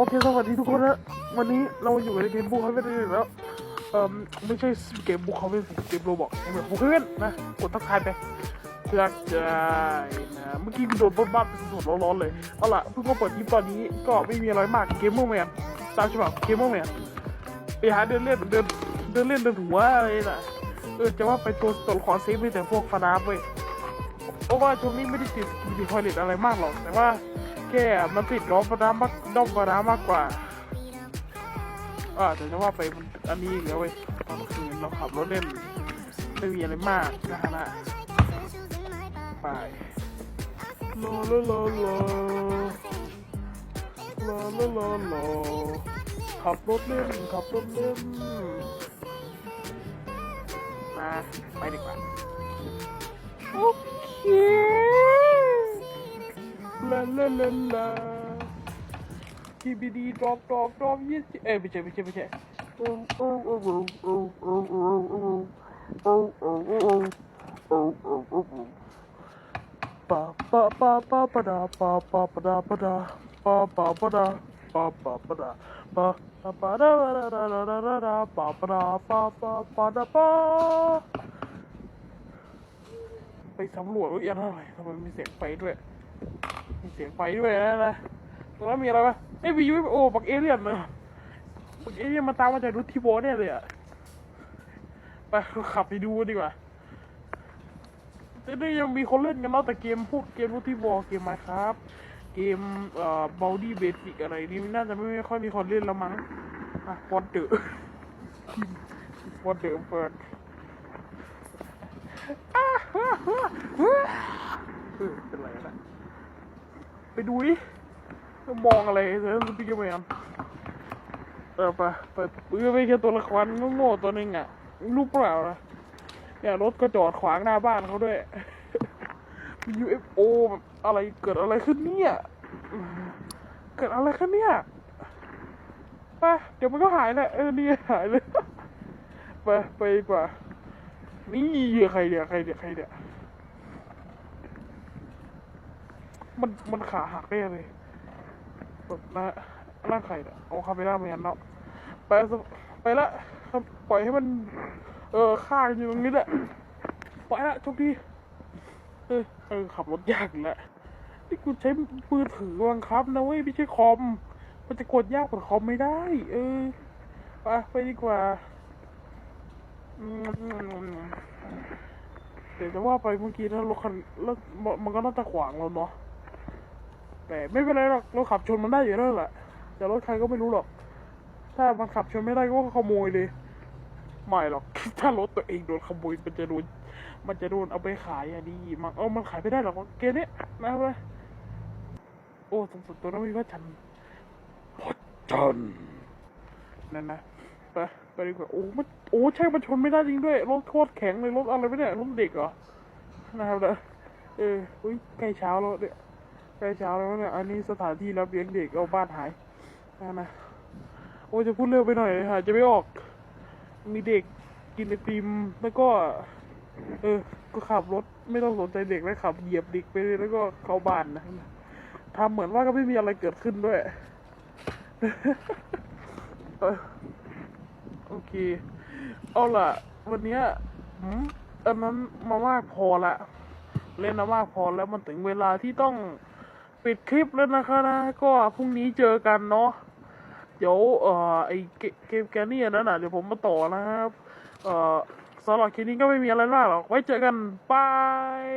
โอเคสวัสดีทุกคนนะวันนี้เราอยู่ในเกมบูคาเฟ่ได้แล้วเอ่อไม่ใช่เกมบูคาเฟ่เกมโรบอกเกมบบบูคาเฟ่นะกดทักทายไปเพื่อจะนะเมื่อกี้โดนบนบ้าเป็นสดร้อนๆเลยเอาล่ะเพิ่งมาเปิดคลิปตอนนี้ก็ไม่มีอะไรมากเกมเมอร์แมนตามฉบับเกมเมอร์แมนไปหาเดินเล่นเดินเดินเล่นเดินหัวอะไรน่ะเออจะว่าไปตัวตัวละครเซฟมีแต่พวกฟานาฟเว้ยเพราะว่าช่วงนี้ไม่ได้ติดดีคอยเลตอะไรมากหรอกแต่ว่า แค่มันติดล้อประดามากด้อมประดามากกว่าอ่าแต่จะว่าไปมันอันนี้อีกแล้วเว้ยตอนคืนเราขับรถเล่นไม่มีอะไรมากนะฮะนะไปลอลอลอลอลอลอลอลอขับรถเล่นขับรถเล่นมาไปดีกว่าโอเค ลาลาลาทีบีดีดรอปดรอปดรอปยี่สิบเอ้ยไม่ใช่ไม่ใช่ไม่ใช่โอ้โอ้โอ้โอ้โอ้โอ้โอ้โอ้โอ้โอ้โอ้โอ้โอ้โอ้โอ้ปะปะปะปะปะดาปะปะปะดาปะดาปะปะปะดาปะปะปะดาปะปะปะดาดาดาดาดาดาดาปะปะดาปะปะปะดาปะไปสำรวจว่าอย่างไรทำไมมีเสียงไฟด้วย มีเสียงไฟด้วยนะนะตรงนั้นมีอะไรปะไอ้วียูโอปักเอเลี่ยนเลยปักเอเลี่ยนมาตามมาจากรุทธิโบเนี่ยเลยอะไปขับไปดูดีกว่าจะได้ยังมีคนเล่นกันเนาะแต่เกมพวกเกมรุทธิโบเกมมาครับ เกมเอ่อบอดี้เบสิกอะไรนี่น่าจะไม่ค่อยมีคนเล่นแล้วมั้งอะปอนเดอร์ปอนเดอร์เปิดอ้าฮ่าฮ่าฮ่าเป็นไรนะ ไปดูดิมองอะไรเธอสปิกเกอร์แมนเออไปไปเออไม่แค่ตัวละครโง่ตัวหนึงอะรู้เปล่านะเนี่ยรถก็จอดขวางหน้าบ้านเขาด้วย UFO อะไรเกิดอะไรขึ้นเนี่ย เกิดอะไรขึ้นเนี่ยไปเดี๋ยวมันก็หายแหละเออนี่หายเลย ไปไปดีกว่านี่ใครเนี่ยวใครเนี่ยวใครเนี่ยว มันมันขาหักได้เลยแบบน้าหน้าไข่เนี่ยเอาคาเมล่าแมนเนาะไปสไปละปล่อยให้มัน เออข้างอยู่ตรงนี้แหละไปละโชคดีเออเออขับรถยากอีกแล้วนี่กูใช้มือถือบังคับนะเว้ยไม่ใช่คอม มันจะกดยากกว่าคอมไม่ได้ เออไปไปดีกว่าเดี๋ยวจะว่าไปเมื่อกี้ถ้ารถคันแล้วมันก็น่าจะขวางเราเนาะ แต่ไม่เป็นไรหรอกเราขับชนมันได้อยู่แล้วแหละแต่รถใครก็ไม่รู้หรอก ถ้ามันขับชนไม่ได้ก็ขโมยเลย ไม่หรอก ถ้ารถตัวเองโดนขโมยมันจะโดนมันจะโดนเอาไปขายอะดีมันเอามันขายไม่ได้หรอกเกเนี้ยนะครับเลยโอ้สมสุดตัวนั้นมีว่าฉันพอจันนั่นนะไปไปดีกว่าโอ้มันโอ้ใช่มันชนไม่ได้จริงด้วยรถโคตรแข็งเลยรถอะไรไม่เนี่ยรถเด็กเหรอนะครับนะเอออุ้ยใกล้เช้าแล้วเนี่ย ใกล้เช้าแล้วเนี่ยอันนี้สถานที่รับเลี้ยงเด็กเอาบ้านหายนะนะโอ้จะพูดเร็วไปหน่อยหายใจะไม่ออก มีเด็กกินไอติมแล้วก็ เออ ก็ขับรถไม่ต้องสนใจเด็กแล้วขับเหยียบเด็กไปเลยแล้วก็เข้าบ้านนะทำเหมือนว่าก็ไม่มีอะไรเกิดขึ้นด้วยโอเค เอาล่ะ วันนี้อืมอันนั้นมามากพอละ เล่นมามากพอแล้วมันถึงเวลาที่ต้อง ปิดคลิปแล้วนะคะนะ ก็พรุ่งนี้เจอกันเนาะเดี๋ยวเอ่อไอเกมแกนนี่อันนั้นอะเดี๋ยวผมมาต่อนะครับ เอ่อสำหรับคลิปนี้ก็ไม่มีอะไรมากหรอกไว้เจอกันบาย